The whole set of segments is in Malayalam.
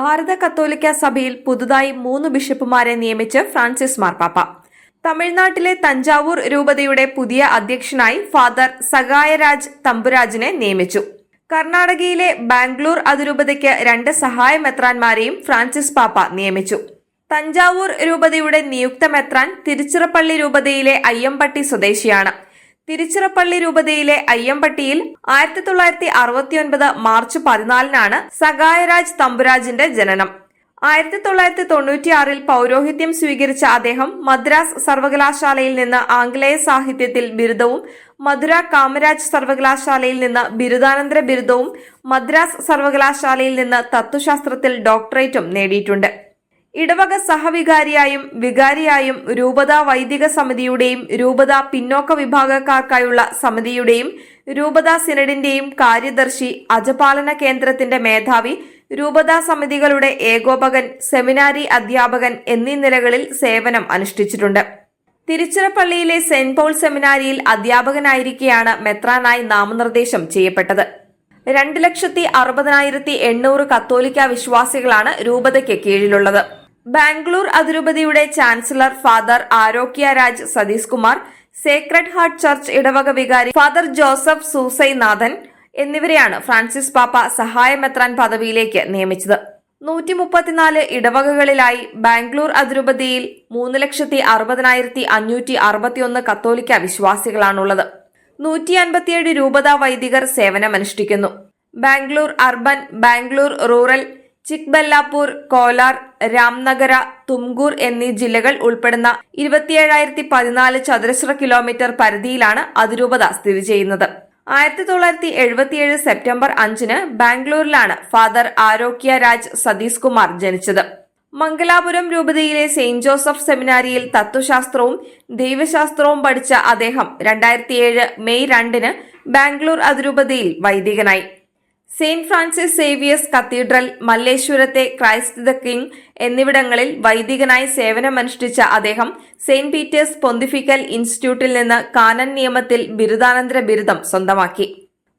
ഭാരത കത്തോലിക്ക സഭയിൽ പുതുതായി മൂന്ന് ബിഷപ്പുമാരെ നിയമിച്ച് ഫ്രാൻസിസ് മാർപ്പാപ്പ. തമിഴ്നാട്ടിലെ തഞ്ചാവൂർ രൂപതയുടെ പുതിയ അധ്യക്ഷനായി ഫാദർ സഗായരാജ് തമ്പുരാജിനെ നിയമിച്ചു. കർണാടകയിലെ ബാംഗ്ലൂർ അതിരൂപതയ്ക്ക് രണ്ട് സഹായ മെത്രാൻമാരെയും ഫ്രാൻസിസ് പാപ്പ നിയമിച്ചു. തഞ്ചാവൂർ രൂപതയുടെ നിയുക്ത മെത്രാൻ തിരുച്ചിറപ്പള്ളി രൂപതയിലെ അയ്യമ്പട്ടി സ്വദേശിയാണ്. തിരുച്ചിറപ്പള്ളി രൂപതയിലെ അയ്യമ്പട്ടിയിൽ ആയിരത്തി തൊള്ളായിരത്തി അറുപത്തിയൊൻപത് മാർച്ച് പതിനാലിനാണ് സഗായരാജ് തമ്പുരാജിന്റെ ജനനം. ആയിരത്തി തൊള്ളായിരത്തി തൊണ്ണൂറ്റിയാറിൽ പൗരോഹിത്യം സ്വീകരിച്ച അദ്ദേഹം മദ്രാസ് സർവകലാശാലയിൽ നിന്ന് ആംഗ്ലേയ സാഹിത്യത്തിൽ ബിരുദവും മധുര കാമരാജ് സർവകലാശാലയിൽ നിന്ന് ബിരുദാനന്തര ബിരുദവും മദ്രാസ് സർവകലാശാലയിൽ നിന്ന് തത്വശാസ്ത്രത്തിൽ ഡോക്ടറേറ്റും നേടിയിട്ടുണ്ട്. ഇടവക സഹവികാരിയായും വികാരിയായും രൂപതാ വൈദിക സമിതിയുടെയും രൂപതാ പിന്നോക്ക വിഭാഗക്കാർക്കായുള്ള സമിതിയുടെയും രൂപതാ സിനഡിന്റെയും കാര്യദർശി അജപാലന കേന്ദ്രത്തിന്റെ മേധാവി രൂപതാ സമിതികളുടെ ഏകോപകൻ സെമിനാരി അധ്യാപകൻ എന്നീ നിലകളിൽ സേവനം അനുഷ്ഠിച്ചിട്ടുണ്ട്. തിരുച്ചിറപ്പള്ളിയിലെ സെന്റ് പോൾ സെമിനാരിയിൽ അധ്യാപകനായിരിക്കെയാണ് മെത്രാനായി നാമനിർദ്ദേശം ചെയ്യപ്പെട്ടത്. രണ്ട് ലക്ഷത്തി അറുപതിനായിരത്തി എണ്ണൂറ് കത്തോലിക്ക വിശ്വാസികളാണ് രൂപതയ്ക്ക് കീഴിലുള്ളത്. ബാംഗ്ലൂർ അതിരൂപതയുടെ chancellor father Arogya Raj Sathish Kumar sacred heart church ഇടവക വികാരി ഫാദർ ജോസഫ് സൂസൈ സൂസൈനാഥൻ എന്നിവരെയാണ് ഫ്രാൻസിസ് പാപ്പ സഹായമെത്രാൻ പദവിയിലേക്ക് നിയമിച്ചത്. നൂറ്റി മുപ്പത്തിനാല് ഇടവകകളിലായി ബാംഗ്ലൂർ അതിരൂപതയിൽ മൂന്ന് ലക്ഷത്തി അറുപതിനായിരത്തി അഞ്ഞൂറ്റി അറുപത്തിയൊന്ന് കത്തോലിക്ക വിശ്വാസികളാണുള്ളത്. നൂറ്റി അൻപത്തിയേഴ് രൂപത വൈദികർ സേവനമനുഷ്ഠിക്കുന്നു. ബാംഗ്ലൂർ അർബൻ ബാംഗ്ലൂർ റൂറൽ ചിക്ബല്ലാപൂർ കോലാർ രാംനഗര തുംകൂർ എന്നീ ജില്ലകൾ ഉൾപ്പെടുന്ന ഇരുപത്തിയേഴായിരത്തി പതിനാല് ചതുരശ്ര കിലോമീറ്റർ പരിധിയിലാണ് അതിരൂപത സ്ഥിതി ചെയ്യുന്നത്. ആയിരത്തി തൊള്ളായിരത്തി എഴുപത്തിയേഴ് സെപ്റ്റംബർ അഞ്ചിന് ബാംഗ്ലൂരിലാണ് ഫാദർ ആരോഗ്യ രാജ് സതീഷ് കുമാർ ജനിച്ചത്. മംഗലാപുരം രൂപതയിലെ സെയിന്റ് ജോസഫ് സെമിനാരിയിൽ തത്വശാസ്ത്രവും ദൈവശാസ്ത്രവും പഠിച്ച അദ്ദേഹം രണ്ടായിരത്തിയേഴ് മെയ് രണ്ടിന് ബാംഗ്ലൂർ അതിരൂപതയിൽ വൈദികനായി. സെയിന്റ് ഫ്രാൻസിസ് സേവിയേഴ്സ് കത്തീഡ്രൽ മല്ലേശ്വരത്തെ ക്രൈസ്റ്റ് ദ കിങ് എന്നിവിടങ്ങളിൽ വൈദികനായി സേവനമനുഷ്ഠിച്ച അദ്ദേഹം സെയിന്റ് പീറ്റേഴ്സ് പൊന്തിഫിക്കൽ ഇൻസ്റ്റിറ്റ്യൂട്ടിൽ നിന്ന് കാനൻ നിയമത്തിൽ ബിരുദാനന്തര ബിരുദം സ്വന്തമാക്കി.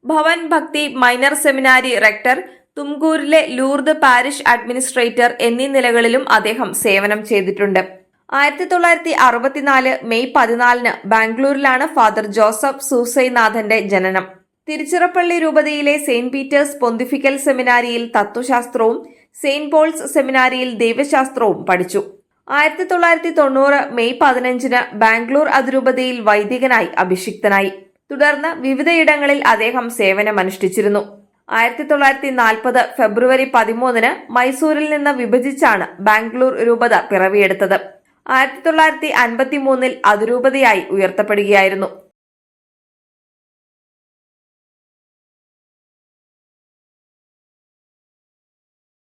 Bhavan Bhakti minor seminary rector തുംകൂരിലെ Lourdes parish administrator എന്നീ നിലകളിലും അദ്ദേഹം സേവനം ചെയ്തിട്ടുണ്ട്. ആയിരത്തി തൊള്ളായിരത്തി അറുപത്തിനാല് മെയ് പതിനാലിന് ബാംഗ്ലൂരിലാണ് ഫാദർ ജോസഫ് സൂസൈനാഥന്റെ ജനനം. തിരുച്ചിറപ്പള്ളി രൂപതയിലെ സെയിന്റ് പീറ്റേഴ്സ് പൊന്തിഫിക്കൽ സെമിനാരിയിൽ തത്വശാസ്ത്രവും സെയിന്റ് പോൾസ് സെമിനാരിയിൽ ദൈവശാസ്ത്രവും പഠിച്ചു. ആയിരത്തി തൊള്ളായിരത്തി തൊണ്ണൂറ് മെയ് പതിനഞ്ചിന് ബാംഗ്ലൂർ അതിരൂപതയിൽ വൈദികനായി അഭിഷിക്തനായി. തുടർന്ന് വിവിധയിടങ്ങളിൽ അദ്ദേഹം സേവനമനുഷ്ഠിച്ചിരുന്നു. ആയിരത്തി തൊള്ളായിരത്തി നാൽപ്പത് ഫെബ്രുവരി പതിമൂന്നിന് മൈസൂരിൽ നിന്ന് വിഭജിച്ചാണ് ബാംഗ്ലൂർ രൂപത പിറവിയെടുത്തത്. ആയിരത്തി തൊള്ളായിരത്തി അൻപത്തി മൂന്നിൽ അതിരൂപതയായി ഉയർത്തപ്പെടുകയായിരുന്നു.